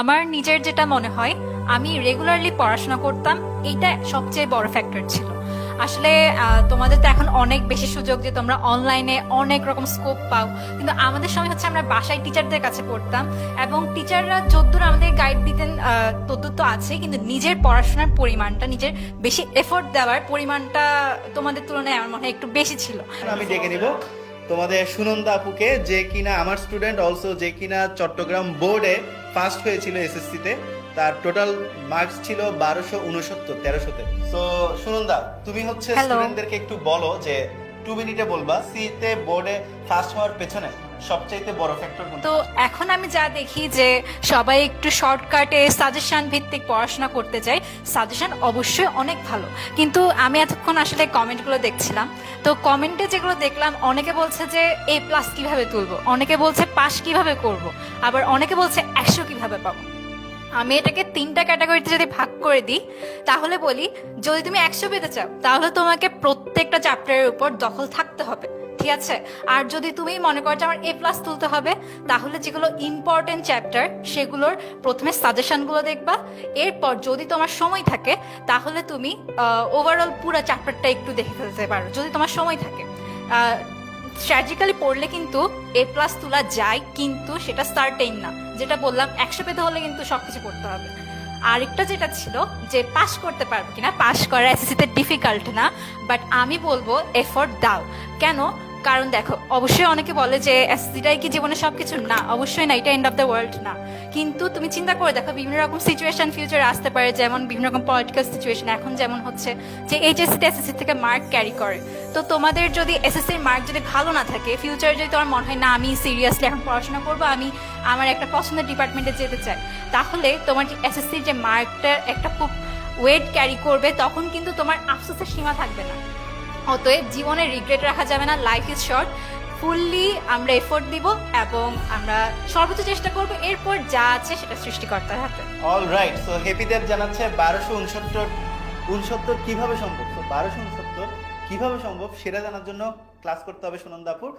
আমার নিজের যেটা মনে হয়, আমি রেগুলারলি পড়াশোনা করতাম, এইটা সবচেয়ে বড় ফ্যাক্টর ছিল। আসলে তোমাদের তো এখন অনেক বেশি সুযোগ যে তোমরা অনলাইনে অনেক রকম স্কোপ পাও। কিন্তু আমাদের সময় হচ্ছে আমরা বাসায় টিচারদের কাছে পড়তাম এবং টিচাররা যদ্দূর আমাদের গাইড দিতেন তদ্দূর তো আছে কিন্তু নিজের পড়াশোনার পরিমাণটা, নিজের বেশি এফোর্ট দেওয়ার পরিমাণটা তোমাদের তুলনায় আমার মনে হয় একটু বেশি ছিল। আমি ডেকে নিব। তোমাদের সুনন্দা আপুকে যে কিনা আমার স্টুডেন্ট অলসো যে কিনা চট্টগ্রাম বোর্ডে ফার্স্ট হয়েছিল এসএসসিতে তার টোটাল মার্কস ছিল বারোশো উনসত্তর তেরোশোতে। তো সুনন্দা তুমি হচ্ছে স্টুডেন্টদেরকে একটু বলো যে টু মিনিটে বলবা সিতে বোর্ডে ফার্স্ট হওয়ার পেছনে সবচাইতে বড় ফ্যাক্টর কোনটা? তো এখন আমি যা দেখি যে সবাই একটু শর্টকাটে সাজেশন ভিত্তিক পড়াশোনা করতে চাই সাজেশন অবশ্যই অনেক ভালো। কিন্তু আমি এতক্ষণ আসলে কমেন্টগুলো দেখছিলাম। তো কমেন্টে যেগুলো দেখলাম, অনেকে বলছে যে এ প্লাস কীভাবে তুলবো? অনেকে বলছে পাস কীভাবে করব? আবার অনেকে বলছে একশো কীভাবে পাবো? আমি এটাকে তিনটা ক্যাটাগরিতে যদি ভাগ করে দিই, তাহলে বলি, যদি তুমি একশো পেতে চাও, তাহলে তোমাকে প্রত্যেকটা চ্যাপ্টারের উপর দখল থাকতে হবে, ঠিক আছে? আর যদি তুমি মনে করো যে আমার এ প্লাস তুলতে হবে, তাহলে যেগুলো ইম্পর্টেন্ট চ্যাপ্টার সেগুলোর প্রথমে সাজেশনগুলো দেখবা। এরপর যদি তোমার সময় থাকে, তাহলে তুমি ওভারঅল পুরো চ্যাপ্টারটা একটু দেখে ফেলতে পারো, যদি তোমার সময় থাকে। স্ট্র্যাটেজিক্যালি পড়লে কিন্তু এ প্লাস তোলা যায়, কিন্তু সেটা সার্টেইন না। যেটা বললাম, একশো পেতে হলে কিন্তু সবকিছু করতে হবে। আরেকটা যেটা ছিল, যে পাশ করতে পারব কিনা পাশ করা এসএসসিতে ডিফিকাল্ট না বাট আমি বলব এফোর্ট দাও। কেন? কারণ দেখো, অবশ্যই অনেকে বলে যে এসএসসিটাই কি জীবনে সবকিছু? না, অবশ্যই না এটা এন্ড অফ দ্য ওয়ার্ল্ড না। কিন্তু তুমি চিন্তা করে দেখো, বিভিন্ন রকম সিচুয়েশন ফিউচারে আসতে পারে, যেমন বিভিন্ন রকম পলিটিক্যাল সিচুয়েশন এখন যেমন হচ্ছে যে এইচএসসিতে এসএসসি থেকে মার্ক ক্যারি করে। তো তোমাদের যদি এসএসসির মার্ক যদি ভালো না থাকে ফিউচারে যদি তোমার মনে হয়, না, আমি সিরিয়াসলি এখন পড়াশোনা করব, আমি আমার একটা পছন্দের ডিপার্টমেন্টে যেতে চাই। তাহলে তোমার এসএসসির যে মার্কটার একটা খুব ওয়েট ক্যারি করবে, তখন কিন্তু তোমার আফসোসের সীমা থাকবে না। অতএব জীবনে রিগ্রেট রাখা যাবে না লাইফ ইজ শর্ট ফুললি আমরা এফোর্ট দিব এবং আমরা সর্বোচ্চ চেষ্টা করব এরপর যা আছে সেটা সৃষ্টিকর্তার হাতে। অল রাইট সো হ্যাপিদেব জানাচ্ছে বারোশো উনসত্তর উনসত্তর কীভাবে সম্ভব? তো বারোশো উনসত্তর কীভাবে সম্ভব সেটা জানার জন্য ক্লাস করতে হবে সুনন্দাপুর।